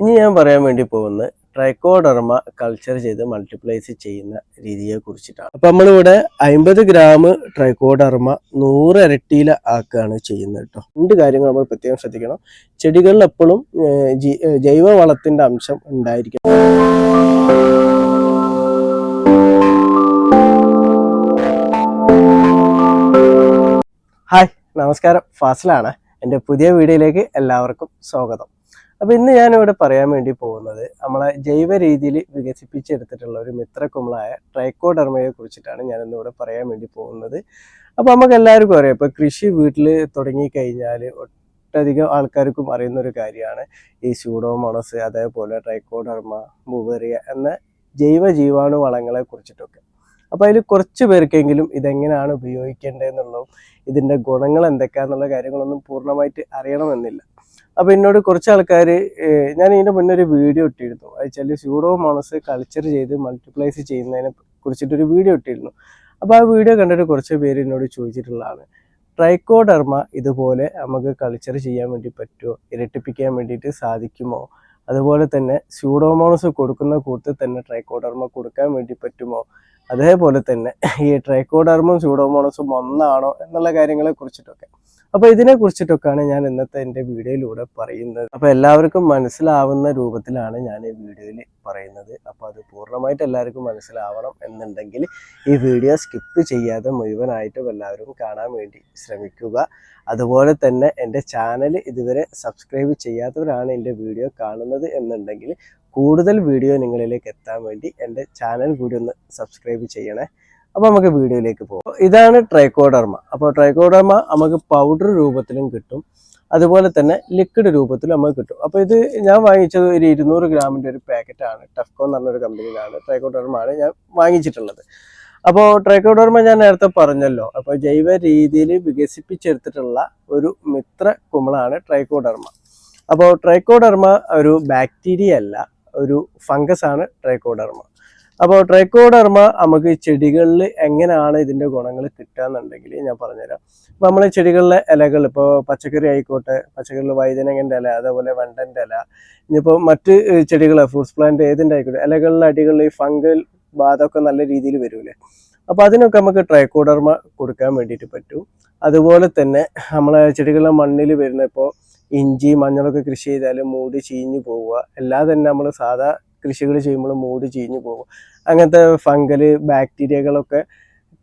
ഇനി ഞാൻ പറയാൻ വേണ്ടി പോകുന്നത് ട്രൈക്കോഡർമ കൾച്ചർ ചെയ്ത് മൾട്ടിപ്ലൈസ് ചെയ്യുന്ന രീതിയെ കുറിച്ചിട്ടാണ്. അപ്പൊ നമ്മളിവിടെ അമ്പത് ഗ്രാം ട്രൈക്കോഡർമ നൂറ് ഇരട്ടിയിൽ ആക്കുകയാണ് ചെയ്യുന്നത് കേട്ടോ. രണ്ട് കാര്യങ്ങൾ നമ്മൾ പ്രത്യേകം ശ്രദ്ധിക്കണം. ചെടികളിൽ എപ്പോഴും ജൈവ വളത്തിന്റെ അംശം ഉണ്ടായിരിക്കും ഹായ് നമസ്കാരം. ഫാസിലാണ്. എന്റെ പുതിയ വീഡിയോയിലേക്ക് എല്ലാവർക്കും സ്വാഗതം. അപ്പോൾ ഇന്ന് ഞാൻ ഇവിടെ പറയാൻ വേണ്ടി പോകുന്നത് നമ്മളെ ജൈവ രീതിയിൽ വികസിപ്പിച്ചെടുത്തിട്ടുള്ള ഒരു മിത്രക്കുമ്പളായ ട്രൈക്കോഡർമയെ കുറിച്ചിട്ടാണ് ഞാൻ ഇന്നിവിടെ പറയാൻ വേണ്ടി പോകുന്നത്. അപ്പോൾ നമുക്ക് എല്ലാവർക്കും അറിയാം ഇപ്പോൾ കൃഷി വീട്ടിൽ തുടങ്ങിക്കഴിഞ്ഞാൽ ഒട്ടധികം ആൾക്കാർക്കും അറിയുന്ന ഒരു കാര്യമാണ് ഈ സ്യൂഡോമോണസ് അതേപോലെ ട്രൈക്കോഡർമ ബുവേറിയ എന്ന ജൈവ ജീവാണു വളങ്ങളെ കുറിച്ചിട്ടൊക്കെ. അപ്പോൾ അതിൽ കുറച്ച് പേർക്കെങ്കിലും ഇതെങ്ങനെയാണ് ഉപയോഗിക്കേണ്ടതെന്നുള്ളതും ഇതിന്റെ ഗുണങ്ങൾ എന്തൊക്കെയാന്നുള്ള കാര്യങ്ങളൊന്നും പൂർണമായിട്ട് അറിയണമെന്നില്ല. അപ്പോൾ എന്നോട് കുറച്ച് ആൾക്കാർ ഞാൻ ഇതിന്റെ മുന്നേ ഒരു വീഡിയോ ഇട്ടിരുന്നു വെച്ചാൽ സ്യൂഡോമോണസ് കൾച്ചർ ചെയ്ത് മൾട്ടിപ്ലൈസ് ചെയ്യുന്നതിനെ കുറിച്ചിട്ടൊരു വീഡിയോ ഇട്ടിരുന്നു. അപ്പോൾ ആ വീഡിയോ കണ്ടിട്ട് കുറച്ച് പേര് എന്നോട് ചോദിച്ചിട്ടുള്ളതാണ് ട്രൈക്കോഡർമ ഇതുപോലെ നമുക്ക് കൾച്ചർ ചെയ്യാൻ വേണ്ടി പറ്റുമോ ഇരട്ടിപ്പിക്കാൻ വേണ്ടിയിട്ട് സാധിക്കുമോ? അതുപോലെ തന്നെ സ്യൂഡോമോണസ് കൊടുക്കുന്ന കൂട്ടത്തിൽ തന്നെ ട്രൈക്കോഡർമ കൊടുക്കാൻ വേണ്ടി പറ്റുമോ? അതേപോലെ തന്നെ ഈ ട്രൈക്കോഡർമും സ്യൂഡോമോണസും ഒന്നാണോ? എന്നുള്ള കാര്യങ്ങളെ കുറിച്ചിട്ടൊക്കെ. അപ്പൊ ഇതിനെ കുറിച്ചിട്ടൊക്കെയാണ് ഞാൻ ഇന്നത്തെ എന്റെ വീഡിയോയിലൂടെ പറയുന്നത്. അപ്പൊ എല്ലാവർക്കും മനസ്സിലാവുന്ന രൂപത്തിലാണ് ഞാൻ ഈ വീഡിയോയിൽ പറയുന്നത്. അപ്പൊ അത് പൂർണമായിട്ട് എല്ലാവർക്കും മനസ്സിലാവണം എന്നുണ്ടെങ്കിൽ ഈ വീഡിയോ സ്കിപ്പ് ചെയ്യാതെ മുഴുവനായിട്ടും എല്ലാവരും കാണാൻ വേണ്ടി ശ്രമിക്കുക. അതുപോലെ തന്നെ എന്റെ ചാനൽ ഇതുവരെ സബ്സ്ക്രൈബ് ചെയ്യാത്തവരാണ് എന്റെ വീഡിയോ കാണുന്നത് എന്നുണ്ടെങ്കിൽ കൂടുതൽ വീഡിയോ നിങ്ങളിലേക്ക് എത്താൻ വേണ്ടി എന്റെ ചാനൽ കൂടി ഒന്ന് സബ്സ്ക്രൈബ് ചെയ്യണേ. അപ്പോൾ നമുക്ക് വീഡിയോയിലേക്ക് പോകാം ഇതാണ് ട്രൈക്കോഡർമ. അപ്പോൾ ട്രൈക്കോഡർമ നമുക്ക് പൗഡർ രൂപത്തിലും കിട്ടും. അതുപോലെ തന്നെ ലിക്വിഡ് രൂപത്തിലും നമുക്ക് കിട്ടും. അപ്പോൾ ഇത് ഞാൻ വാങ്ങിച്ചത് ഒരു ഇരുന്നൂറ് ഗ്രാമിന്റെ ഒരു പാക്കറ്റാണ് ടെഫ്കോ എന്ന് പറഞ്ഞൊരു കമ്പനിയിലാണ് ട്രൈക്കോഡർമ ആണ് ഞാൻ വാങ്ങിച്ചിട്ടുള്ളത്. അപ്പോൾ ട്രൈക്കോഡർമ ഞാൻ നേരത്തെ പറഞ്ഞല്ലോ. അപ്പോൾ ജൈവ രീതിയിൽ വികസിപ്പിച്ചെടുത്തിട്ടുള്ള ഒരു മിത്ര കുമളാണ് ട്രൈക്കോഡർമ. അപ്പോൾ ട്രൈക്കോഡർമ ഒരു ബാക്ടീരിയ അല്ല ഒരു ഫംഗസ് ആണ് ട്രൈക്കോഡർമ. അപ്പോൾ ട്രൈക്കോഡർമ നമുക്ക് ചെടികളിൽ എങ്ങനെയാണ് ഇതിന്റെ ഗുണങ്ങൾ കിട്ടുക എന്നുണ്ടെങ്കിൽ ഞാൻ പറഞ്ഞുതരാം. അപ്പോൾ നമ്മൾ ചെടികളിലെ ഇലകൾ ഇപ്പോൾ പച്ചക്കറി ആയിക്കോട്ടെ പച്ചക്കറിയിൽ വൈതനങ്ങന്റെ ഇല അതേപോലെ വെണ്ടന്റെ ഇല ഇനിയിപ്പോൾ മറ്റ് ചെടികൾ ഫ്രൂട്ട്സ് പ്ലാന്റ് ഏതിന്റെ ആയിക്കോട്ടെ ഇലകളിലെ അടികളിൽ ഈ ഫംഗൽ ബാധമൊക്കെ നല്ല രീതിയിൽ വരൂലേ അപ്പോൾ അതിനൊക്കെ നമുക്ക് ട്രൈക്കോഡർമ കൊടുക്കാൻ വേണ്ടിയിട്ട് പറ്റും. അതുപോലെ തന്നെ നമ്മളെ ചെടികളുടെ മണ്ണിൽ വരുന്ന ഇപ്പോൾ ഇഞ്ചി മഞ്ഞളൊക്കെ കൃഷി ചെയ്താൽ മൂടി ചീഞ്ഞു പോവുക അല്ലാതെ തന്നെ നമ്മൾ സാധാ കൃഷികൾ ചെയ്യുമ്പോൾ മൂടി ചീഞ്ഞു പോകും. അങ്ങനത്തെ ഫംഗൽ ബാക്ടീരിയകളൊക്കെ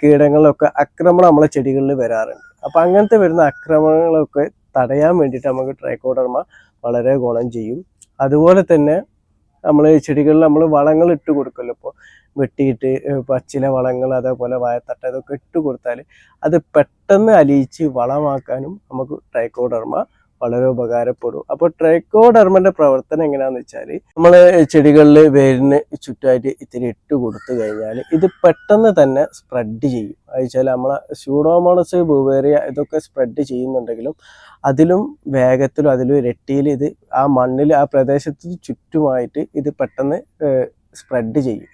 കീടങ്ങളൊക്കെ ആക്രമണം നമ്മളെ ചെടികളിൽ വരാറുണ്ട്. അപ്പം അങ്ങനത്തെ വരുന്ന ആക്രമണങ്ങളൊക്കെ തടയാൻ വേണ്ടിയിട്ട് നമുക്ക് ട്രൈക്കോഡർമ വളരെ ഗുണം ചെയ്യും. അതുപോലെ തന്നെ നമ്മൾ ചെടികളിൽ നമ്മൾ വളങ്ങൾ ഇട്ട് കൊടുക്കുമല്ലോ ഇപ്പോൾ വെട്ടിയിട്ട് പച്ചില വളങ്ങൾ അതേപോലെ വായത്തട്ട ഇതൊക്കെ ഇട്ട് കൊടുത്താൽ അത് പെട്ടെന്ന് അലിയിച്ച് വളമാക്കാനും നമുക്ക് ട്രൈക്കോഡർമ വളരെ ഉപകാരപ്പെടും. അപ്പോൾ ട്രൈക്കോഡർമന്റെ പ്രവർത്തനം എങ്ങനെയാന്ന് വെച്ചാൽ നമ്മൾ ചെടികളിൽ വേരിന് ചുറ്റുമായിട്ട് ഇത്തിരി ഇട്ട് കൊടുത്തു കഴിഞ്ഞാൽ ഇത് പെട്ടെന്ന് തന്നെ സ്പ്രെഡ് ചെയ്യും. അത് വെച്ചാൽ നമ്മളെ സ്യൂഡോമോണസ് ബുവേറിയ ഇതൊക്കെ സ്പ്രെഡ് ചെയ്യുന്നുണ്ടെങ്കിലും അതിലും വേഗത്തിലും അതിലും ഇരട്ടിയിൽ ഇത് ആ മണ്ണിൽ ആ പ്രദേശത്തിന് ചുറ്റുമായിട്ട് ഇത് പെട്ടെന്ന് സ്പ്രെഡ് ചെയ്യും.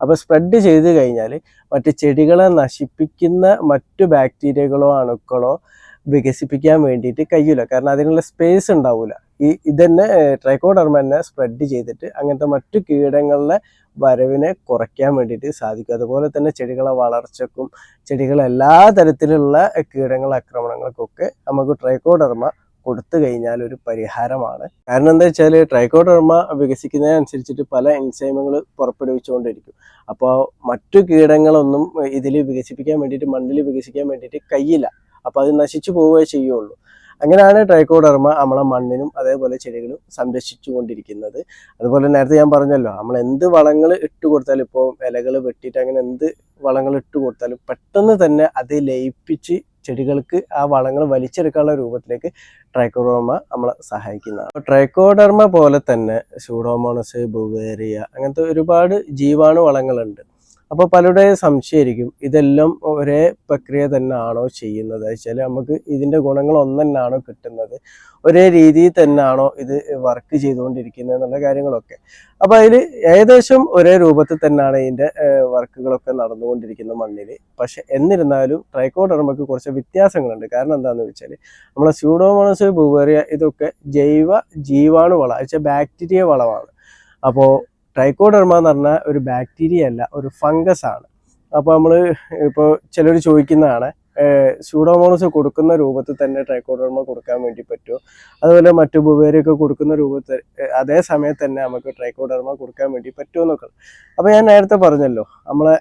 അപ്പോൾ സ്പ്രെഡ് ചെയ്ത് കഴിഞ്ഞാൽ മറ്റ് ചെടികളെ നശിപ്പിക്കുന്ന മറ്റു ബാക്ടീരിയകളോ അണുക്കളോ വികസിപ്പിക്കാൻ വേണ്ടിയിട്ട് കഴിയില്ല കാരണം അതിനുള്ള സ്പേസ് ഉണ്ടാവില്ല ഈ ഇതന്നെ ട്രൈക്കോഡർമ തന്നെ സ്പ്രെഡ് ചെയ്തിട്ട് അങ്ങനത്തെ മറ്റു കീടങ്ങളുടെ വരവിനെ കുറയ്ക്കാൻ വേണ്ടിയിട്ട് സാധിക്കും. അതുപോലെ തന്നെ ചെടികളെ വളർച്ചക്കും ചെടികളെ എല്ലാ തരത്തിലുള്ള കീടങ്ങൾ ആക്രമണങ്ങൾക്കൊക്കെ നമുക്ക് ട്രൈക്കോഡർമ കൊടുത്തു കഴിഞ്ഞാൽ ഒരു പരിഹാരമാണ്. കാരണം എന്താ വെച്ചാൽ ട്രൈക്കോഡർമ വികസിക്കുന്നതിനനുസരിച്ചിട്ട് പല എൻസൈമുകൾ പുറപ്പെടുവിച്ചുകൊണ്ടിരിക്കും. അപ്പോൾ മറ്റു കീടങ്ങളൊന്നും ഇതിൽ വികസിപ്പിക്കാൻ വേണ്ടിയിട്ട് മണ്ണിൽ വികസിക്കാൻ വേണ്ടിയിട്ട് കഴിയില്ല. അപ്പോൾ അത് നശിച്ചു പോവുകയേ ചെയ്യുള്ളൂ. അങ്ങനെയാണ് ട്രൈക്കോഡർമ നമ്മളെ മണ്ണിനും അതേപോലെ ചെടികളും സംരക്ഷിച്ചു കൊണ്ടിരിക്കുന്നത് അതുപോലെ നേരത്തെ ഞാൻ പറഞ്ഞല്ലോ നമ്മൾ എന്ത് വളങ്ങൾ ഇട്ട് കൊടുത്താലും ഇപ്പോൾ ഇലകൾ വെട്ടിയിട്ട് അങ്ങനെ എന്ത് വളങ്ങൾ ഇട്ട് കൊടുത്താലും പെട്ടെന്ന് തന്നെ അത് ലയിപ്പിച്ച് ചെടികൾക്ക് ആ വളങ്ങൾ വലിച്ചെടുക്കാനുള്ള രൂപത്തിലേക്ക് ട്രൈക്കോഡർമ നമ്മളെ സഹായിക്കുന്നതാണ്. ട്രൈക്കോഡർമ പോലെ തന്നെ സൂഡോമോണസ് ബുവേറിയ അങ്ങനത്തെ ഒരുപാട് ജീവാണു വളങ്ങളുണ്ട്. അപ്പോൾ പലരുടെയും സംശയമായിരിക്കും ഇതെല്ലാം ഒരേ പ്രക്രിയ തന്നെ ആണോ ചെയ്യുന്നത് വെച്ചാൽ നമുക്ക് ഇതിന്റെ ഗുണങ്ങൾ ഒന്നെന്നാണോ കിട്ടുന്നത്? ഒരേ രീതിയിൽ തന്നെയാണോ ഇത് വർക്ക് ചെയ്തുകൊണ്ടിരിക്കുന്നത് എന്നുള്ള കാര്യങ്ങളൊക്കെ. അപ്പോൾ അതിൽ ഏകദേശം ഒരേ രൂപത്തിൽ തന്നെയാണ് ഇതിന്റെ വർക്കുകളൊക്കെ നടന്നുകൊണ്ടിരിക്കുന്നത് മണ്ണിൽ പക്ഷെ എന്നിരുന്നാലും ട്രൈക്കോഡർമയ്ക്ക് കുറച്ച് വ്യത്യാസങ്ങളുണ്ട്. കാരണം എന്താണെന്ന് വെച്ചാൽ നമ്മളെ സ്യൂഡോമോണസ് ബുവേറിയ ഇതൊക്കെ ജൈവ ജീവാണു വളം വെച്ചാൽ ബാക്ടീരിയ വളമാണ് അപ്പോൾ ട്രൈക്കോഡർമ എന്ന് പറഞ്ഞാൽ ഒരു ബാക്ടീരിയ അല്ല ഒരു ഫംഗസ് ആണ്. അപ്പോൾ നമ്മൾ ഇപ്പോൾ ചിലർ ചോദിക്കുന്നതാണ് സ്യൂഡോമോണസ് കൊടുക്കുന്ന രൂപത്തിൽ തന്നെ ട്രൈക്കോഡർമ കൊടുക്കാൻ വേണ്ടി പറ്റുമോ? അതുപോലെ മറ്റു ബുവേരിയൊക്കെ കൊടുക്കുന്ന രൂപത്തിൽ അതേ സമയത്ത് തന്നെ നമുക്ക് ട്രൈക്കോഡർമ കൊടുക്കാൻ വേണ്ടി പറ്റുമോ എന്നൊക്കെ അപ്പോൾ ഞാൻ നേരത്തെ പറഞ്ഞല്ലോ നമ്മളെ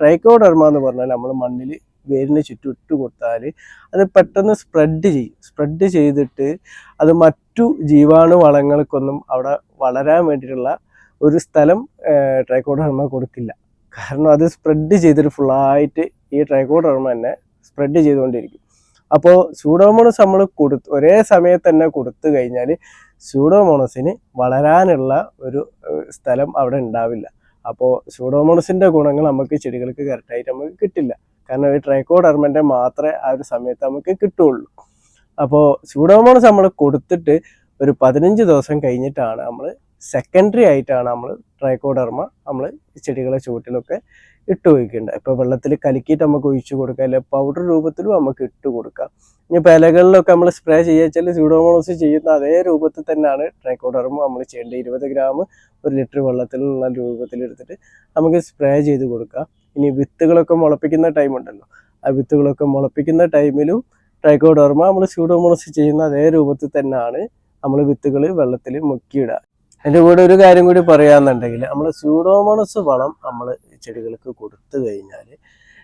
ട്രൈക്കോഡർമ എന്ന് പറഞ്ഞാൽ നമ്മൾ മണ്ണിൽ വേരിന് ചുറ്റും ഇട്ട് കൊടുത്താൽ അത് പെട്ടെന്ന് സ്പ്രെഡ് ചെയ്യും. സ്പ്രെഡ് ചെയ്തിട്ട് അത് മറ്റു ജീവാണു വളങ്ങൾക്കൊന്നും അവിടെ വളരാൻ വേണ്ടിയിട്ടുള്ള ഒരു സ്ഥലം ട്രൈക്കോഡർമ കൊടുക്കില്ല. കാരണം അത് സ്പ്രെഡ് ചെയ്തിട്ട് ഫുള്ളായിട്ട് ഈ ട്രൈക്കോഡർമ തന്നെ സ്പ്രെഡ് ചെയ്തുകൊണ്ടിരിക്കും. അപ്പോൾ സ്യൂഡോമോണസ് നമ്മൾ കൊടുത്ത് ഒരേ സമയത്ത് തന്നെ കൊടുത്തു കഴിഞ്ഞാൽ സൂഡോമോണസിന് വളരാനുള്ള ഒരു സ്ഥലം അവിടെ ഉണ്ടാവില്ല. അപ്പോൾ സൂഡോമോണസിന്റെ ഗുണങ്ങൾ നമുക്ക് ചെടികൾക്ക് കറക്റ്റായിട്ട് നമുക്ക് കിട്ടില്ല. കാരണം ഈ ട്രൈക്കോഡർമന്റെ മാത്രമേ ആ ഒരു സമയത്ത് നമുക്ക് കിട്ടുള്ളൂ. അപ്പോൾ സ്യൂഡോമോണസ് നമ്മൾ കൊടുത്തിട്ട് ഒരു പതിനഞ്ച് ദിവസം കഴിഞ്ഞിട്ടാണ് നമ്മൾ സെക്കൻഡറി ആയിട്ടാണ് നമ്മൾ ട്രൈക്കോഡർമ നമ്മൾ ചെടികളെ ചുവട്ടിലൊക്കെ ഇട്ട് ഒഴിക്കേണ്ടത്. ഇപ്പോൾ വെള്ളത്തിൽ കലക്കിയിട്ട് നമുക്ക് ഒഴിച്ചു കൊടുക്കാം അല്ലെങ്കിൽ പൗഡർ രൂപത്തിലും നമുക്ക് ഇട്ട് കൊടുക്കാം. ഇനിയിപ്പോൾ ഇലകളിലൊക്കെ നമ്മൾ സ്പ്രേ ചെയ്യുക വെച്ചാൽ സ്യൂഡോമോണസ് ചെയ്യുന്ന അതേ രൂപത്തിൽ തന്നെയാണ് ട്രൈക്കോഡർമ നമ്മൾ ചെയ്യേണ്ടത്. ഇരുപത് ഗ്രാം ഒരു ലിറ്റർ വെള്ളത്തിലുള്ള രൂപത്തിലെടുത്തിട്ട് നമുക്ക് സ്പ്രേ ചെയ്ത് കൊടുക്കാം. ഇനി വിത്തുകളൊക്കെ മുളപ്പിക്കുന്ന ടൈം ഉണ്ടല്ലോ ആ വിത്തുകളൊക്കെ മുളപ്പിക്കുന്ന ടൈമിലും ട്രൈക്കോഡർമ നമ്മൾ സ്യൂഡോമോണസ് ചെയ്യുന്ന അതേ രൂപത്തിൽ തന്നെയാണ് നമ്മൾ വിത്തുകൾ വെള്ളത്തിൽ മുക്കിയിടുക. അതിന്റെ കൂടെ ഒരു കാര്യം കൂടി പറയാന്നുണ്ടെങ്കിൽ നമ്മൾ സ്യൂഡോമോണസ് വളം നമ്മൾ ചെടികൾക്ക് കൊടുത്തു കഴിഞ്ഞാൽ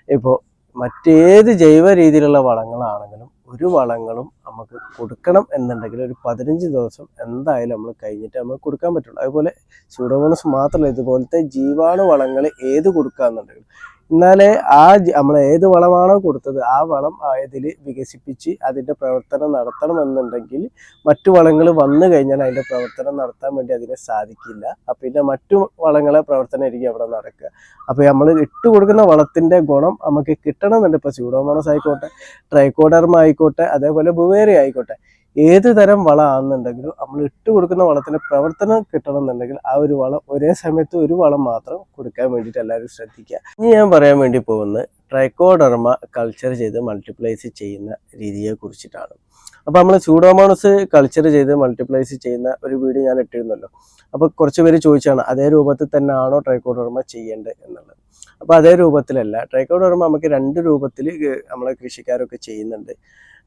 ഇപ്പോൾ മറ്റേത് ജൈവ രീതിയിലുള്ള വളങ്ങളാണെങ്കിലും ഒരു വളങ്ങളും നമുക്ക് കൊടുക്കണം എന്നുണ്ടെങ്കിൽ ഒരു പതിനഞ്ച് ദിവസം എന്തായാലും നമ്മൾ കഴിഞ്ഞിട്ട് നമുക്ക് കൊടുക്കാൻ പറ്റുള്ളൂ. അതുപോലെ സ്യൂഡോമോണസ് മാത്രമല്ല ഇതുപോലത്തെ ജീവാണു വളങ്ങൾ ഏത് കൊടുക്കാന്നുണ്ടെങ്കിലും എന്നാലേ ആ നമ്മൾ ഏത് വളമാണോ കൊടുത്തത് ആ വളം ഇതിൽ വികസിപ്പിച്ച് അതിന്റെ പ്രവർത്തനം നടത്തണമെന്നുണ്ടെങ്കിൽ മറ്റു വളങ്ങൾ വന്നു കഴിഞ്ഞാൽ അതിന്റെ പ്രവർത്തനം നടത്താൻ വേണ്ടി അതിനെ സാധിക്കില്ല. അപ്പം പിന്നെ മറ്റു വളങ്ങളെ പ്രവർത്തനം പ്രവർത്തനമായിരിക്കും അവിടെ നടക്കുക. അപ്പോൾ നമ്മൾ ഇട്ട് കൊടുക്കുന്ന വളത്തിന്റെ ഗുണം നമുക്ക് കിട്ടണമെന്നുണ്ട്. ഇപ്പോൾ സ്യൂഡോമോണസ് ആയിക്കോട്ടെ ട്രൈക്കോഡർമ ആയിക്കോട്ടെ അതേപോലെ ബുവേറി ആയിക്കോട്ടെ. ഏത് തരം വള ആണെന്നുണ്ടെങ്കിലും നമ്മൾ ഇട്ട് കൊടുക്കുന്ന വളത്തിന് പ്രവർത്തനം കിട്ടണം എന്നുണ്ടെങ്കിൽ ആ ഒരു വളം ഒരേ സമയത്ത് ഒരു വളം മാത്രം കൊടുക്കാൻ വേണ്ടിയിട്ട് എല്ലാവരും ശ്രദ്ധിക്കുക. ഇനി ഞാൻ പറയാൻ വേണ്ടി പോകുന്നത് ട്രൈക്കോഡർമ കൾച്ചർ ചെയ്ത് മൾട്ടിപ്ലൈസ് ചെയ്യുന്ന രീതിയെ കുറിച്ചിട്ടാണ്. അപ്പോൾ നമ്മൾ സൂഡോമോണസ് കൾച്ചർ ചെയ്ത് മൾട്ടിപ്ലൈസ് ചെയ്യുന്ന ഒരു വീഡിയോ ഞാൻ ഇട്ടിരുന്നല്ലോ. അപ്പോൾ കുറച്ച് പേര് ചോദിച്ചാണ് അതേ രൂപത്തിൽ തന്നെ ആണോ ട്രൈക്കോഡർമ ചെയ്യേണ്ടത് എന്നുള്ളത്? അപ്പോൾ അതേ രൂപത്തിലല്ല ട്രൈക്കോഡർമ നമുക്ക് രണ്ട് രൂപത്തിൽ നമ്മളെ കൃഷിക്കാരൊക്കെ ചെയ്യുന്നുണ്ട്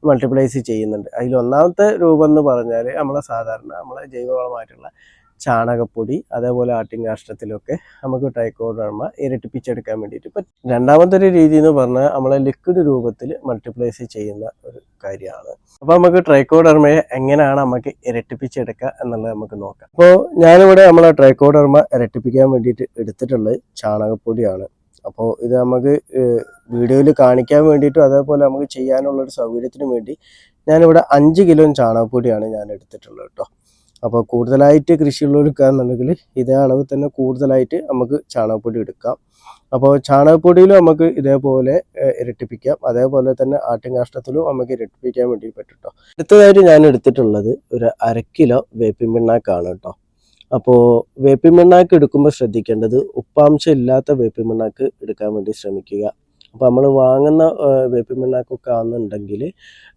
മൾട്ടിപ്ലൈസ് ചെയ്യുന്നുണ്ട്. അതിൽ ഒന്നാമത്തെ രൂപം എന്ന് പറഞ്ഞാൽ നമ്മളെ സാധാരണ നമ്മളെ ജൈവവളമായിട്ടുള്ള ചാണകപ്പൊടി അതേപോലെ ആട്ടിൻകാഷ്ടത്തിലൊക്കെ നമുക്ക് ട്രൈക്കോഡർമ ഇരട്ടിപ്പിച്ചെടുക്കാൻ വേണ്ടിയിട്ട് പറ്റും. രണ്ടാമത്തെ ഒരു രീതി എന്ന് പറഞ്ഞാൽ നമ്മളെ ലിക്വിഡ് രൂപത്തിൽ മൾട്ടിപ്ലൈസ് ചെയ്യുന്ന ഒരു കാര്യമാണ്. അപ്പോൾ നമുക്ക് ട്രൈക്കോഡർമയെ എങ്ങനെയാണ് നമുക്ക് ഇരട്ടിപ്പിച്ചെടുക്കുക എന്നുള്ളത് നമുക്ക് നോക്കാം. അപ്പോൾ ഞാനിവിടെ നമ്മളെ ട്രൈക്കോഡർമ ഇരട്ടിപ്പിക്കാൻ വേണ്ടിയിട്ട് എടുത്തിട്ടുള്ളത് ചാണകപ്പൊടിയാണ്. അപ്പോൾ ഇത് നമുക്ക് വീഡിയോയിൽ കാണിക്കാൻ വേണ്ടിയിട്ടും അതേപോലെ നമുക്ക് ചെയ്യാനുള്ള ഒരു സൗകര്യത്തിനും വേണ്ടി ഞാനിവിടെ അഞ്ച് കിലോ ചാണകപ്പൊടിയാണ് ഞാൻ എടുത്തിട്ടുള്ളത് കേട്ടോ. അപ്പോൾ കൂടുതലായിട്ട് കൃഷിയുള്ളവർ എടുക്കുകയാണെന്നുണ്ടെങ്കിൽ ഇതേ അളവ് തന്നെ കൂടുതലായിട്ട് നമുക്ക് ചാണകപ്പൊടി എടുക്കാം. അപ്പോൾ ചാണകപ്പൊടിയിലും നമുക്ക് ഇതേപോലെ ഇരട്ടിപ്പിക്കാം. അതേപോലെ തന്നെ ആട്ടിൻകാഷ്ടത്തിലും നമുക്ക് ഇരട്ടിപ്പിക്കാൻ വേണ്ടി പറ്റും കേട്ടോ അടുത്തതായിട്ട് ഞാൻ എടുത്തിട്ടുള്ളത് ഒരു അര കിലോ വേപ്പിൻ പിണ്ണാക്കാണ് കേട്ടോ അപ്പോൾ വേപ്പിൻ പിണ്ണാക്ക് എടുക്കുമ്പോൾ ശ്രദ്ധിക്കേണ്ടത് ഉപ്പാംശം ഇല്ലാത്ത വേപ്പിൻ പിണ്ണാക്ക് എടുക്കാൻ വേണ്ടി ശ്രമിക്കുക. അപ്പോൾ നമ്മൾ വാങ്ങുന്ന വേപ്പിൻ പിണ്ണാക്കൊക്കെ ആണെന്നുണ്ടെങ്കിൽ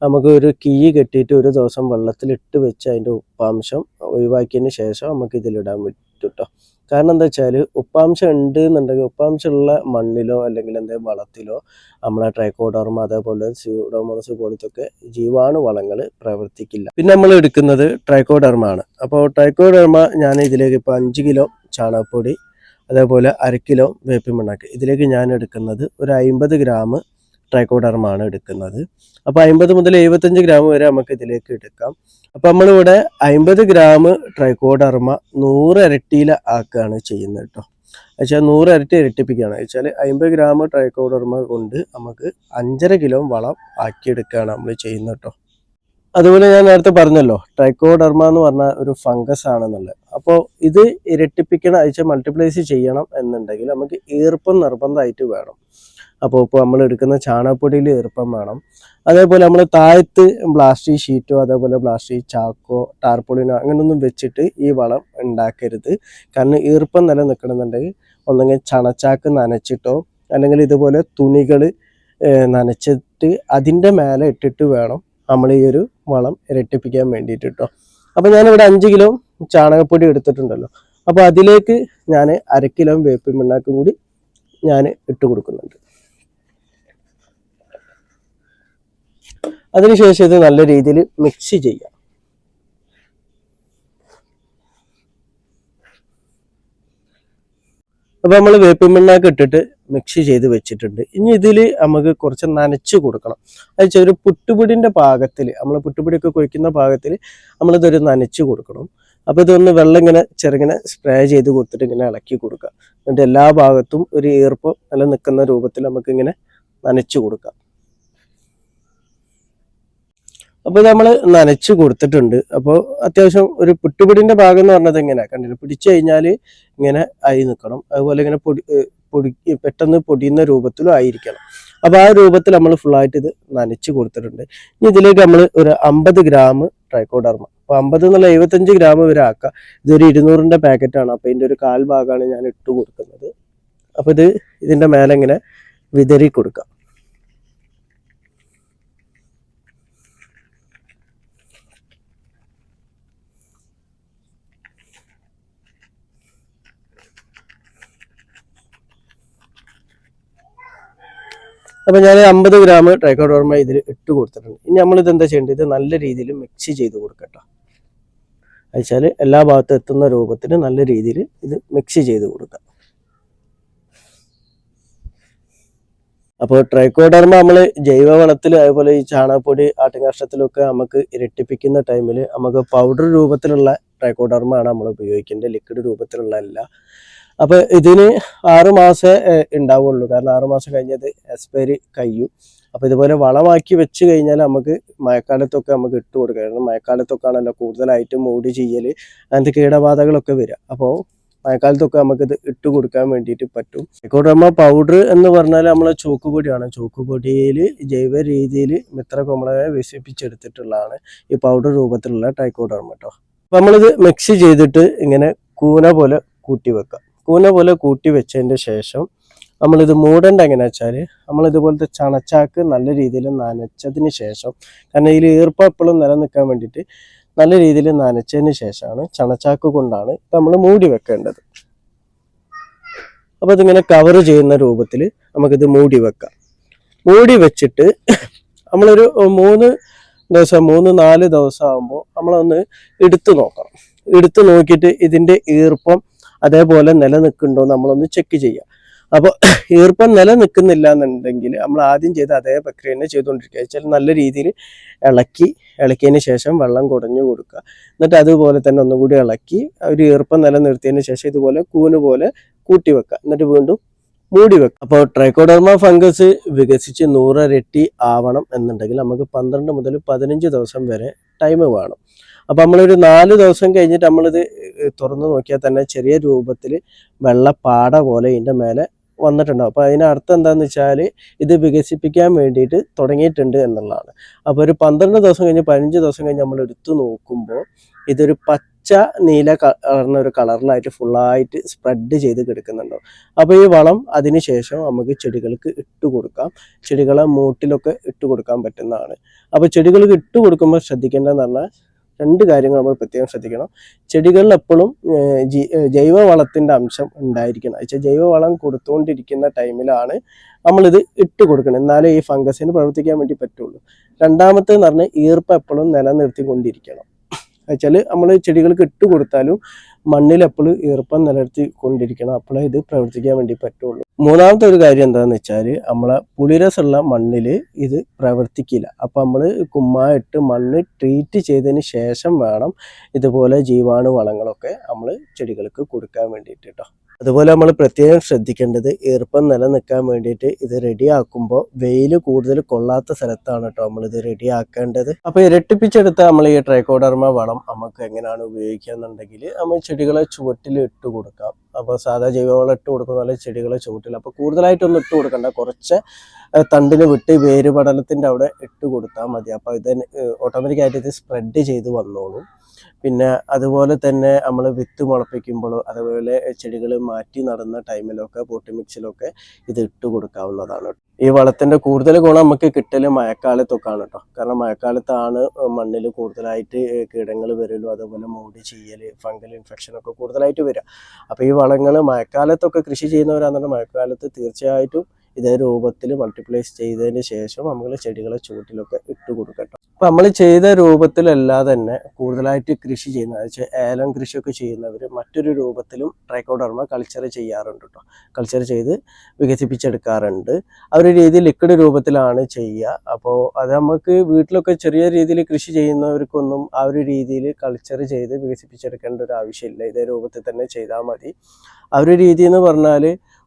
നമുക്ക് ഒരു കീ കെട്ടിയിട്ട് ഒരു ദിവസം വെള്ളത്തിലിട്ട് വെച്ച് അതിന്റെ ഉപ്പാംശം ഒഴിവാക്കിയതിന് ശേഷം നമുക്ക് ഇതിലിടാൻ പറ്റും കേട്ടോ കാരണം എന്താ വെച്ചാൽ ഉപ്പാംശം ഉണ്ട് എന്നുണ്ടെങ്കിൽ ഉപ്പാംശമുള്ള മണ്ണിലോ അല്ലെങ്കിൽ എന്തെങ്കിലും വളത്തിലോ നമ്മളെ ട്രൈക്കോഡോർമ അതേപോലെ സ്യൂഡോമോണസ് പോലത്തൊക്കെ ജീവാണു വളങ്ങൾ പ്രവർത്തിക്കില്ല. പിന്നെ നമ്മൾ എടുക്കുന്നത് ട്രൈക്കോഡർമ ആണ്. അപ്പോൾ ട്രൈക്കോഡർമ ഞാൻ ഇതിലേക്ക് ഇപ്പോൾ അഞ്ച് കിലോ ചാണകപ്പൊടി അതേപോലെ അര കിലോ വേപ്പിൻ പിണ്ണാക്ക് ഇതിലേക്ക് ഞാൻ എടുക്കുന്നത് ഒരു അമ്പത് ഗ്രാം ട്രൈക്കോഡർമ ആണ് എടുക്കുന്നത്. അപ്പോൾ അമ്പത് മുതൽ എഴുപത്തഞ്ച് ഗ്രാം വരെ നമുക്ക് ഇതിലേക്ക് എടുക്കാം. അപ്പോൾ നമ്മളിവിടെ അമ്പത് ഗ്രാം ട്രൈക്കോഡർമ നൂറ് ഇരട്ടിയിൽ ആക്കുകയാണ് ചെയ്യുന്നത് കേട്ടോ. വെച്ചാൽ നൂറ് ഇരട്ടി ഇരട്ടിപ്പിക്കുകയാണ്. വെച്ചാൽ അമ്പത് ഗ്രാം ട്രൈക്കോഡർമ കൊണ്ട് നമുക്ക് അഞ്ചര കിലോ വളം ആക്കിയെടുക്കുകയാണ് നമ്മൾ ചെയ്യുന്നത് കേട്ടോ. അതുപോലെ ഞാൻ നേരത്തെ പറഞ്ഞല്ലോ ട്രൈക്കോഡർമ എന്ന് പറഞ്ഞ ഒരു ഫംഗസ് ആണെന്നുള്ളത്. അപ്പോൾ ഇത് ഇരട്ടിപ്പിക്കണം അയച്ച മൾട്ടിപ്ലൈസ് ചെയ്യണം എന്നുണ്ടെങ്കിൽ നമുക്ക് ഈർപ്പം നിർബന്ധമായിട്ട് വേണം. അപ്പോൾ ഇപ്പോൾ നമ്മൾ എടുക്കുന്ന ചാണകപ്പൊടിയിൽ ഈർപ്പം വേണം. അതേപോലെ നമ്മൾ താഴത്ത് പ്ലാസ്റ്റിക് ഷീറ്റോ അതേപോലെ പ്ലാസ്റ്റിക് ചാക്കോ ടാർപ്പൊളിനോ അങ്ങനെയൊന്നും വെച്ചിട്ട് ഈ വളം ഉണ്ടാക്കരുത്. കാരണം ഈർപ്പം നിലനിൽക്കണമെന്നുണ്ടെങ്കിൽ ഒന്നെങ്കിൽ ചണച്ചാക്ക് നനച്ചിട്ടോ അല്ലെങ്കിൽ ഇതുപോലെ തുണികൾ നനച്ചിട്ട് അതിന്റെ മേലെ ഇട്ടിട്ട് വേണം നമ്മൾ ഈ ഒരു വളം ഇരട്ടിപ്പിക്കാൻ വേണ്ടിയിട്ട് കേട്ടോ അപ്പോൾ ഞാനിവിടെ അഞ്ച് കിലോ ചാണകപ്പൊടി എടുത്തിട്ടുണ്ടല്ലോ. അപ്പോൾ അതിലേക്ക് ഞാൻ അര കിലോ വേപ്പിൻ പിണ്ണാക്കും കൂടി ഞാൻ ഇട്ട് കൊടുക്കുന്നുണ്ട്. അതിനുശേഷം ഇത് നല്ല രീതിയിൽ മിക്സ് ചെയ്യാം. അപ്പോൾ നമ്മൾ വേപ്പിൻ പിണ്ണാക്ക് ഇട്ടിട്ട് മിക്സ് ചെയ്ത് വെച്ചിട്ടുണ്ട്. ഇനി ഇതിൽ നമുക്ക് കുറച്ച് നനച്ച് കൊടുക്കണം. അത് വെച്ചാൽ ഒരു പുട്ടുപിടിന്റെ പാകത്തിൽ നമ്മൾ പുട്ടുപൊടിയൊക്കെ കുഴിക്കുന്ന പാകത്തിൽ നമ്മളിതൊരു നനച്ച് കൊടുക്കണം. അപ്പോൾ ഇതൊന്ന് വെള്ളം ഇങ്ങനെ ചെറുങ്ങനെ സ്പ്രേ ചെയ്ത് കൊടുത്തിട്ട് ഇങ്ങനെ ഇളക്കി കൊടുക്കുക. എന്നിട്ട് എല്ലാ ഭാഗത്തും ഒരു ഈർപ്പം നല്ല നിൽക്കുന്ന രൂപത്തിൽ നമുക്കിങ്ങനെ നനച്ച് കൊടുക്കാം. അപ്പോൾ നമ്മൾ നനച്ചു കൊടുത്തിട്ടുണ്ട്. അപ്പോൾ അത്യാവശ്യം ഒരു പുട്ടുപിടിന്റെ ഭാഗം എന്ന് പറഞ്ഞത് ഇങ്ങനെ കണ്ടില്ല? പിടിച്ചു കഴിഞ്ഞാൽ ഇങ്ങനെ ആയി നിൽക്കണം അതുപോലെ ഇങ്ങനെ പൊടി പൊടി പെട്ടെന്ന് പൊടിയുന്ന രൂപത്തിലും ആയിരിക്കണം. അപ്പോൾ ആ രൂപത്തിൽ നമ്മൾ ഫുള്ളായിട്ട് ഇത് നനച്ചു കൊടുത്തിട്ടുണ്ട്. ഇനി ഇതിലേക്ക് നമ്മൾ ഒരു അമ്പത് ഗ്രാം ട്രൈക്കോഡർമ. അപ്പോൾ അമ്പത് എന്നുള്ള എഴുപത്തഞ്ച് ഗ്രാം വരെ ആക്കുക ഇതൊരു ഇരുന്നൂറിന്റെ പാക്കറ്റാണ്. അപ്പോൾ ഇതിന്റെ ഒരു കാൽ ഭാഗമാണ് ഞാൻ ഇട്ട് കൊടുക്കുന്നത്. അപ്പോൾ ഇത് ഇതിന്റെ മേലെ ഇങ്ങനെ വിതറി കൊടുക്കുക അപ്പൊ ഞാൻ അമ്പത് ഗ്രാം ട്രൈക്കോഡോർമ ഇതിൽ ഇട്ട് കൊടുത്തിട്ടുണ്ട്. ഇനി നമ്മൾ ഇത് എന്താ ചെയ്യേണ്ടത്? ഇത് നല്ല രീതിയിൽ മിക്സ് ചെയ്ത് കൊടുക്കട്ടോ. അയച്ചാൽ എല്ലാ ഭാഗത്തും എത്തുന്ന രൂപത്തിൽ നല്ല രീതിയിൽ ഇത് മിക്സ് ചെയ്ത് കൊടുക്കുക അപ്പോൾ ട്രൈക്കോഡർമ നമ്മൾ ജൈവവളത്തിൽ അതുപോലെ ഈ ചാണകപ്പൊടി ആട്ടുകാഷ്ടത്തിലൊക്കെ നമുക്ക് ഇരട്ടിപ്പിക്കുന്ന ടൈമിൽ നമുക്ക് പൗഡർ രൂപത്തിലുള്ള ട്രൈക്കോഡർമ ആണ് നമ്മൾ ഉപയോഗിക്കേണ്ടത്. ലിക്വിഡ് രൂപത്തിലുള്ള അല്ല. അപ്പൊ ഇതിന് ആറ് മാസേ ഉണ്ടാവുള്ളൂ. കാരണം ആറ് മാസം കഴിഞ്ഞത് എക്സ്പയറി കഴിയും. അപ്പൊ ഇതുപോലെ വളമാക്കി വെച്ച് കഴിഞ്ഞാൽ നമുക്ക് മഴക്കാലത്തൊക്കെ നമുക്ക് ഇട്ട് കൊടുക്കാം. കാരണം മഴക്കാലത്തൊക്കെ ആണല്ലോ കൂടുതലായിട്ട് മൂടി ചെയ്യൽ അങ്ങനത്തെ കീടബാധകളൊക്കെ വരിക അപ്പോൾ മഴക്കാലത്തൊക്കെ നമുക്കിത് ഇട്ട് കൊടുക്കാൻ വേണ്ടിയിട്ട് പറ്റും. ട്രൈക്കോഡർമ പൗഡർ എന്ന് പറഞ്ഞാൽ നമ്മളെ ചോക്കുപൊടിയാണ്. ചോക്കുപൊടിയിൽ ജൈവ രീതിയിൽ മിത്രകുമ്പളെ വികസിപ്പിച്ചെടുത്തിട്ടുള്ളതാണ് ഈ പൗഡർ രൂപത്തിലുള്ള ടൈക്കോഡർമ കേട്ടോ അപ്പം നമ്മളിത് മിക്സ് ചെയ്തിട്ട് ഇങ്ങനെ കൂന പോലെ കൂട്ടി വെക്കാം. കൂന പോലെ കൂട്ടി വെച്ചതിന്റെ ശേഷം നമ്മളിത് മൂടേണ്ട എങ്ങനെയാ വെച്ചാൽ നമ്മൾ ഇതുപോലത്തെ ചണച്ചാക്ക് നല്ല രീതിയിൽ നനച്ചതിന് ശേഷം കാരണം ഇതിൽ ഈർപ്പം എപ്പോഴും നിലനിൽക്കാൻ വേണ്ടിയിട്ട് നല്ല രീതിയിൽ നനച്ചതിന് ശേഷമാണ് ചണച്ചാക്ക് കൊണ്ടാണ് നമ്മൾ മൂടി വെക്കേണ്ടത്. അപ്പോൾ ഇതിങ്ങനെ കവർ ചെയ്യുന്ന രൂപത്തിൽ നമുക്കിത് മൂടി വെക്കാം. മൂടി വെച്ചിട്ട് നമ്മളൊരു മൂന്ന് ദിവസം മൂന്ന് നാല് ദിവസം ആകുമ്പോൾ നമ്മളൊന്ന് എടുത്തു നോക്കണം. എടുത്തു നോക്കിയിട്ട് ഇതിന്റെ ഈർപ്പം അതേപോലെ നിലനിൽക്കുന്നുണ്ടോ നമ്മളൊന്ന് ചെക്ക് ചെയ്യുക അപ്പോൾ ഈർപ്പം നിലനിൽക്കുന്നില്ല എന്നുണ്ടെങ്കിൽ നമ്മൾ ആദ്യം ചെയ്ത അതേ പ്രക്രിയ തന്നെ ചെയ്തുകൊണ്ടിരിക്കുക. വെച്ചാൽ നല്ല രീതിയിൽ ഇളക്കി ഇളക്കിയതിന് ശേഷം വെള്ളം കുടഞ്ഞു കൊടുക്കുക. എന്നിട്ട് അതുപോലെ തന്നെ ഒന്നുകൂടി ഇളക്കി ഒരു ഈർപ്പം നിലനിർത്തിയതിന് ശേഷം ഇതുപോലെ കൂന് പോലെ കൂട്ടി വെക്കുക. എന്നിട്ട് വീണ്ടും മൂടി വെക്കുക. അപ്പോൾ ട്രൈക്കോഡർമ ഫംഗസ് വികസിച്ച് നൂറരട്ടി ആവണം എന്നുണ്ടെങ്കിൽ നമുക്ക് പന്ത്രണ്ട് മുതൽ പതിനഞ്ച് ദിവസം വരെ ടൈം വേണം. അപ്പോൾ നമ്മളൊരു നാല് ദിവസം കഴിഞ്ഞിട്ട് നമ്മളിത് തുറന്നു നോക്കിയാൽ തന്നെ ചെറിയ രൂപത്തിൽ വെള്ളപ്പാട പോലെ ഇതിന്റെ മേലെ വന്നിട്ടുണ്ടാവും. അപ്പോൾ അതിനർത്ഥം എന്താണെന്ന് വെച്ചാൽ ഇത് വികസിപ്പിക്കാൻ വേണ്ടിയിട്ട് തുടങ്ങിയിട്ടുണ്ട് എന്നുള്ളതാണ്. അപ്പോൾ ഒരു പന്ത്രണ്ട് ദിവസം കഴിഞ്ഞ് പതിനഞ്ച് ദിവസം കഴിഞ്ഞ് നമ്മൾ എടുത്തു നോക്കുമ്പോൾ ഇതൊരു പച്ച നീല കളർന്ന ഒരു കളറിലായിട്ട് ഫുള്ളായിട്ട് സ്പ്രെഡ് ചെയ്ത് കിടക്കുന്നുണ്ടാവും അപ്പോൾ ഈ വളം അതിന് ശേഷം നമുക്ക് ചെടികൾക്ക് ഇട്ട് കൊടുക്കാം. ചെടികളെ മൂട്ടിലൊക്കെ ഇട്ട് കൊടുക്കാൻ പറ്റുന്നതാണ്. അപ്പോൾ ചെടികൾക്ക് ഇട്ട് കൊടുക്കുമ്പോൾ ശ്രദ്ധിക്കേണ്ടതെന്ന് പറഞ്ഞാൽ രണ്ട് കാര്യങ്ങൾ നമ്മൾ പ്രത്യേകം ശ്രദ്ധിക്കണം. ചെടികളിൽ എപ്പോഴും ജൈവ വളത്തിന്റെ അംശം ഉണ്ടായിരിക്കണം. വെച്ചാൽ ജൈവവളം കൊടുത്തുകൊണ്ടിരിക്കുന്ന ടൈമിലാണ് നമ്മളിത് ഇട്ട് കൊടുക്കണം എന്നാലേ ഈ ഫംഗസിന് പ്രവർത്തിക്കാൻ വേണ്ടി പറ്റുള്ളൂ. രണ്ടാമത്തേന്ന് പറഞ്ഞാൽ ഈർപ്പം എപ്പോഴും നിലനിർത്തിക്കൊണ്ടിരിക്കണം. വെച്ചാൽ നമ്മൾ ചെടികൾക്ക് ഇട്ട് കൊടുത്താലും മണ്ണിൽ എപ്പോഴും ഈർപ്പം നിലനിർത്തി കൊണ്ടിരിക്കണം അപ്പോഴേ ഇത് പ്രവർത്തിക്കാൻ വേണ്ടി പറ്റുള്ളൂ. മൂന്നാമത്തെ ഒരു കാര്യം എന്താണെന്ന് വെച്ചാൽ നമ്മളെ പുളിരസമുള്ള മണ്ണിൽ ഇത് പ്രവർത്തിക്കില്ല. അപ്പം നമ്മൾ കുമ്മായിട്ട് മണ്ണ് ട്രീറ്റ് ചെയ്തതിന് ശേഷം വേണം ഇതുപോലെ ജീവാണു വളങ്ങളൊക്കെ നമ്മൾ ചെടികൾക്ക് കൊടുക്കാൻ വേണ്ടിയിട്ട് കേട്ടോ അതുപോലെ നമ്മൾ പ്രത്യേകം ശ്രദ്ധിക്കേണ്ടത് ഈർപ്പം നിലനിൽക്കാൻ വേണ്ടിയിട്ട് ഇത് റെഡിയാക്കുമ്പോൾ വെയിൽ കൂടുതൽ കൊള്ളാത്ത സ്ഥലത്താണ് കേട്ടോ നമ്മളിത് റെഡിയാക്കേണ്ടത് അപ്പോൾ ഇരട്ടിപ്പിച്ചെടുത്ത നമ്മൾ ഈ ട്രൈക്കോഡർമ വളം നമുക്ക് എങ്ങനെയാണ് ഉപയോഗിക്കുക എന്നുണ്ടെങ്കിൽ നമ്മൾ ചെടികളെ ചുവട്ടിൽ ഇട്ട് കൊടുക്കാം. അപ്പോൾ സാധാ ജൈവവളം ഇട്ട് കൊടുക്കുന്ന പോലെ ചെടികളെ ചുവട്ടിൽ അപ്പോൾ കൂടുതലായിട്ടൊന്നും ഇട്ട് കൊടുക്കണ്ട. കുറച്ച് തണ്ടിന് വിട്ട് വേരുപടലത്തിന്റെ അവിടെ ഇട്ട് കൊടുത്താൽ മതി. അപ്പോൾ ഇത് ഓട്ടോമാറ്റിക്കായിട്ട് ഇത് സ്പ്രെഡ് ചെയ്ത് വന്നോളും. പിന്നെ അതുപോലെ തന്നെ നമ്മൾ വിത്ത് മുളപ്പിക്കുമ്പോൾ അതുപോലെ ചെടികൾ മാറ്റി നടന്ന ടൈമിലൊക്കെ പോട്ടി മിക്സിലൊക്കെ ഇത് ഇട്ട് കൊടുക്കാവുന്നതാണ്. ഈ വളത്തിന്റെ കൂടുതൽ ഗുണം നമുക്ക് കിട്ടൽ മഴക്കാലത്തൊക്കെയാണ് കേട്ടോ കാരണം മഴക്കാലത്താണ് മണ്ണിൽ കൂടുതലായിട്ട് കീടങ്ങൾ വരലും അതുപോലെ മൂടി ചെയ്യൽ ഫംഗൽ ഇൻഫെക്ഷൻ ഒക്കെ കൂടുതലായിട്ട് വരിക അപ്പോൾ ഈ വളങ്ങൾ മഴക്കാലത്തൊക്കെ കൃഷി ചെയ്യുന്നവരാണെന്നുണ്ടെങ്കിൽ മഴക്കാലത്ത് തീർച്ചയായിട്ടും ഇതേ രൂപത്തിൽ മൾട്ടിപ്ലൈസ് ചെയ്തതിന് ശേഷം നമ്മൾ ചെടികളെ ചുവട്ടിലൊക്കെ ഇട്ട് കൊടുക്കട്ടോ അപ്പോൾ നമ്മൾ ചെയ്ത രൂപത്തിലല്ലാതെ തന്നെ കൂടുതലായിട്ട് കൃഷി ചെയ്യുന്ന വെച്ചാൽ ഏലം കൃഷിയൊക്കെ ചെയ്യുന്നവർ മറ്റൊരു രൂപത്തിലും ട്രൈക്കോഡർമ കൾച്ചർ ചെയ്യാറുണ്ട് കേട്ടോ കൾച്ചർ ചെയ്ത് വികസിപ്പിച്ചെടുക്കാറുണ്ട്. ആ ഒരു രീതി ലിക്വിഡ് രൂപത്തിലാണ് ചെയ്യുക. അപ്പോൾ അത് നമുക്ക് വീട്ടിലൊക്കെ ചെറിയ രീതിയിൽ കൃഷി ചെയ്യുന്നവർക്കൊന്നും ആ ഒരു രീതിയിൽ കൾച്ചർ ചെയ്ത് വികസിപ്പിച്ചെടുക്കേണ്ട ഒരു ആവശ്യമില്ല. ഇതേ രൂപത്തിൽ തന്നെ ചെയ്താൽ മതി. ആ ഒരു രീതി എന്ന് പറഞ്ഞാൽ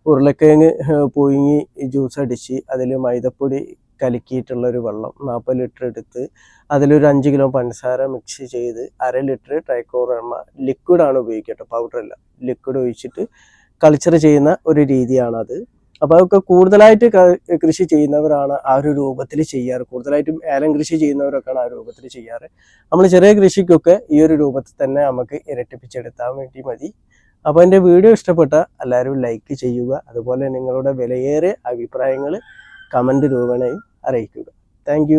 ഉരുളക്കിഴങ്ങ് പുഴുങ്ങി ജ്യൂസ് അടിച്ച് അതിൽ മൈദപ്പൊടി കലക്കിയിട്ടുള്ളൊരു വെള്ളം നാൽപ്പത് ലിറ്റർ എടുത്ത് അതിലൊരു അഞ്ച് കിലോ പഞ്ചസാര മിക്സ് ചെയ്ത് അര ലിറ്റർ ട്രൈക്കോറമ ലിക്വിഡാണ് ഉപയോഗിക്കട്ടോ പൗഡർ അല്ല. ലിക്വിഡ് ഒഴിച്ചിട്ട് കൾച്ചർ ചെയ്യുന്ന ഒരു രീതിയാണത് അപ്പോൾ അതൊക്കെ കൂടുതലായിട്ട് കൃഷി ചെയ്യുന്നവരാണ് ആ ഒരു രൂപത്തിൽ ചെയ്യാറ്. കൂടുതലായിട്ടും ഏലം കൃഷി ചെയ്യുന്നവരൊക്കെയാണ് ആ രൂപത്തിൽ ചെയ്യാറ്. നമ്മൾ ചെറിയ കൃഷിക്കൊക്കെ ഈ ഒരു രൂപത്തിൽ തന്നെ നമുക്ക് ഇരട്ടിപ്പിച്ചെടുത്താൻ വേണ്ടി മതി. അപ്പോൾ എന്റെ വീഡിയോ ഇഷ്ടപ്പെട്ട എല്ലാവരും ലൈക്ക് ചെയ്യുക. അതുപോലെ നിങ്ങളുടെ വിലയേറിയ അഭിപ്രായങ്ങൾ കമന്റ് രൂപേണയും അറിയിക്കുക. താങ്ക്